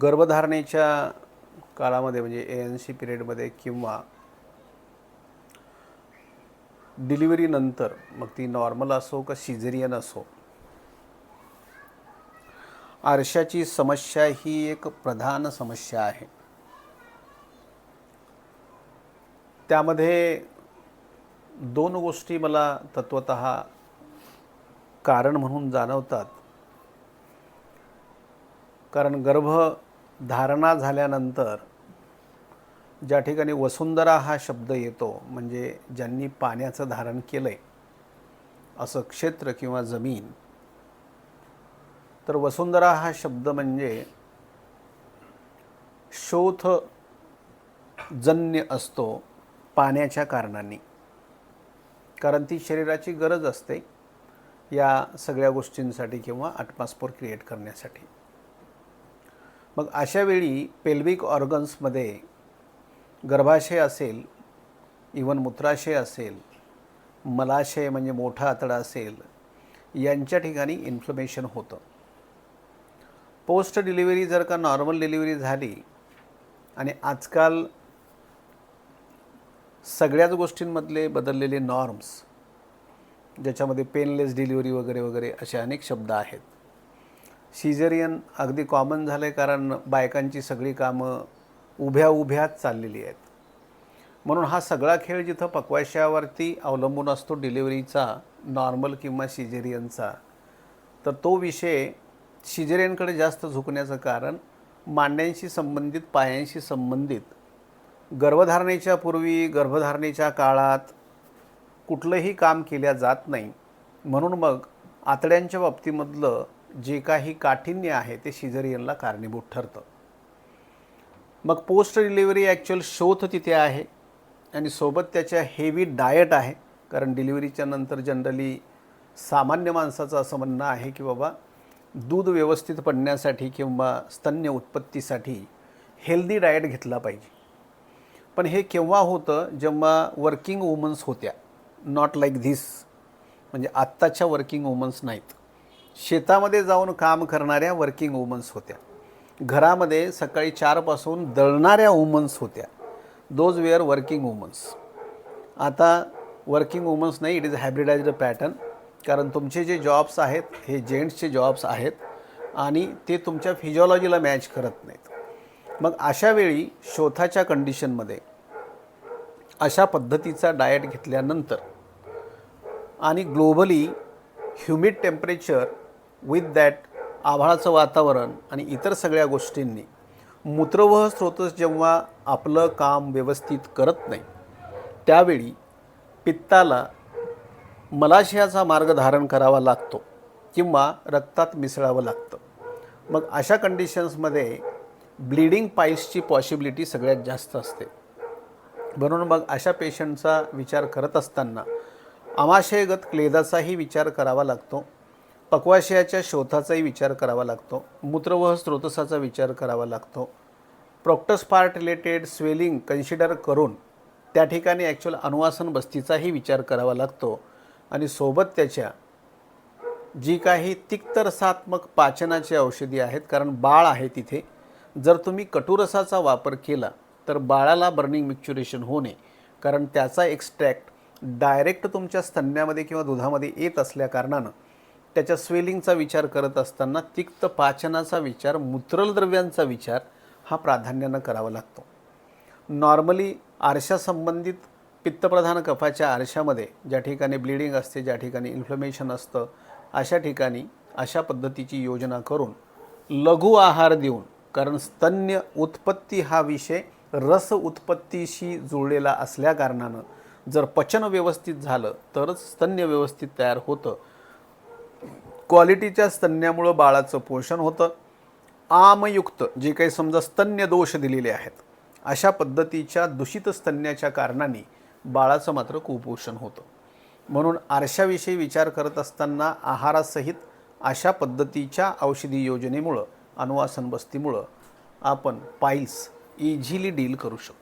गर्भधारणेच्या काळामध्ये म्हणजे ए एन सी पिरियडमध्ये किंवा डिलिव्हरीनंतर मग ती नॉर्मल असो का सिझेरियन असो आरशाची समस्या ही एक प्रधान समस्या आहे. त्यामध्ये दोन गोष्टी मला तत्वत कारण म्हणून जाणवतात. कारण गर्भधारणा झाल्यानंतर ज्या ठिकाणी वसुंधरा हा शब्द येतो म्हणजे ज्यांनी पाण्याचं धारण केलं आहे असं क्षेत्र किंवा जमीन तर वसुंधरा हा शब्द म्हणजे शोथ जन्य असतो पाण्याच्या कारणाने. कारण ती शरीराची गरज असते या सगळ्या गोष्टींसाठी किंवा आटमास्फोर क्रिएट करण्यासाठी. मग अशा वेळी पेल्विक ऑर्गन्समध्ये गर्भाशय असेल इवन मूत्राशय असेल मलाशय म्हणजे मोठा आतडा असेल यांच्या ठिकाणी इन्फ्लमेशन होतं. पोस्ट डिलिव्हरी जर का नॉर्मल डिलिव्हरी झाली आणि आजकाल सगळ्याच गोष्टींमधले बदललेले नॉर्म्स ज्याच्यामध्ये पेनलेस डिलिव्हरी वगैरे वगैरे असे अनेक शब्द आहेत. सिझेरियन अगदी कॉमन झालं आहे कारण बायकांची सगळी कामं उभ्या उभ्याच चाललेली आहेत. म्हणून हा सगळा खेळ जिथं पक्वाशावरती अवलंबून असतो डिलिव्हरीचा नॉर्मल किंवा सिझेरियनचा तर तो विषय सिझेरियनकडे जास्त झुकण्याचं कारण मांड्यांशी संबंधित पायांशी संबंधित गर्भधारणेच्या पूर्वी गर्भधारणेच्या काळात कुठलंही काम केल्या जात नाही. म्हणून मग आतड्यांच्या बाबतीमधलं जे काही काठिण्य आहे ते सिझेरियनला कारणीभूत ठरतं. मग पोस्ट डिलिव्हरी ॲक्च्युअल शोथ तिथे आहे आणि सोबत त्याच्या हेवी डाएट आहे. कारण डिलिव्हरीच्या नंतर जनरली सामान्य माणसाचं असं म्हणणं आहे की बाबा दूध व्यवस्थित पडण्यासाठी किंवा स्तन्य उत्पत्तीसाठी हेल्दी डाएट घेतला पाहिजे. पण हे केव्हा होतं? जेव्हा वर्किंग वुमन्स होत्या. नॉट लाईक धिस म्हणजे आत्ताच्या वर्किंग वुमन्स नाहीत. शेतामध्ये जाऊन काम करणाऱ्या वर्किंग वुमन्स होत्या. घरामध्ये सकाळी चारपासून दळणाऱ्या वुमन्स होत्या. दोज वेअर वर्किंग वुमन्स आता वर्किंग वुमन्स नाही इट इज हायब्रिडाइज्ड पॅटर्न कारण तुमचे जे जॉब्स आहेत हे जेंट्सचे जॉब्स आहेत आणि ते तुमच्या फिजिओलॉजीला मॅच करत नाहीत. मग अशा वेळी शोथाच्या कंडिशनमध्ये अशा पद्धतीचा डाएट घेतल्यानंतर आणि globally humid temperature with that आभाळाचं वातावरण आणि इतर सगळ्या गोष्टींनी मूत्रवह स्रोतस जेव्हा आपलं काम व्यवस्थित करत नाही त्यावेळी पित्ताला मलाशयाचा मार्ग धारण करावा लागतो किंवा रक्तात मिसळावं लागतं. मग अशा कंडिशन्समध्ये ब्लिडिंग पाईल्सची पॉसिबिलिटी सगळ्यात जास्त असते. म्हणून मग अशा पेशंटचा विचार करत असताना आमाशयगत क्लेदाचाही विचार करावा लागतो. पक्वाशयाच्या शोथाचाही विचार करावा लागतो. मूत्रवह स्रोतसाचा विचार करावा लागतो. प्रॉक्टस पार्ट रिलेटेड स्वेलिंग कन्सिडर करून त्या ठिकाणी ॲक्च्युअल अनुवासन बस्तीचाही विचार करावा लागतो. आणि सोबत त्याच्या जी काही तिक्तरसात्मक पाचनाची औषधी आहेत कारण बाळ आहे तिथे जर तुम्ही कटुरसाचा वापर केला तर बाळाला बर्निंग मिक्च्युरेशन होणे कारण त्याचा एक्स्ट्रॅक्ट डायरेक्ट तुमच्या स्तन्यामध्ये किंवा दुधामध्ये येत असल्याकारणानं त्याच्या स्वेलिंगचा विचार करत असताना तिक्त पाचनाचा विचार मूत्रलद्रव्यांचा विचार हा प्राधान्यानं करावा लागतो. नॉर्मली आरशासंबंधित पित्तप्रधान कफाच्या आरशामध्ये ज्या ठिकाणी ब्लिडिंग असते ज्या ठिकाणी इन्फ्लमेशन असतं अशा ठिकाणी अशा पद्धतीची योजना करून लघु आहार देऊन कारण स्तन्य उत्पत्ती हा विषय रस उत्पत्तीशी जुळलेला असल्याकारणानं जर पचन व्यवस्थित झालं तरच स्तन्य व्यवस्थित तयार होतं. क्वालिटीच्या स्तन्यामुळं बाळाचं पोषण होतं. आमयुक्त जे काही समजा स्तन्य दोष दिलेले आहेत अशा पद्धतीच्या दूषित स्तन्याच्या कारणाने बाळाचं मात्र कुपोषण होतं. म्हणून आरशाविषयी विचार करत असताना आहारासहित अशा पद्धतीच्या औषधी योजनेमुळं अनुवासन बस्तीमुळं आपण पाईल्स इझिली डील करू शकतो.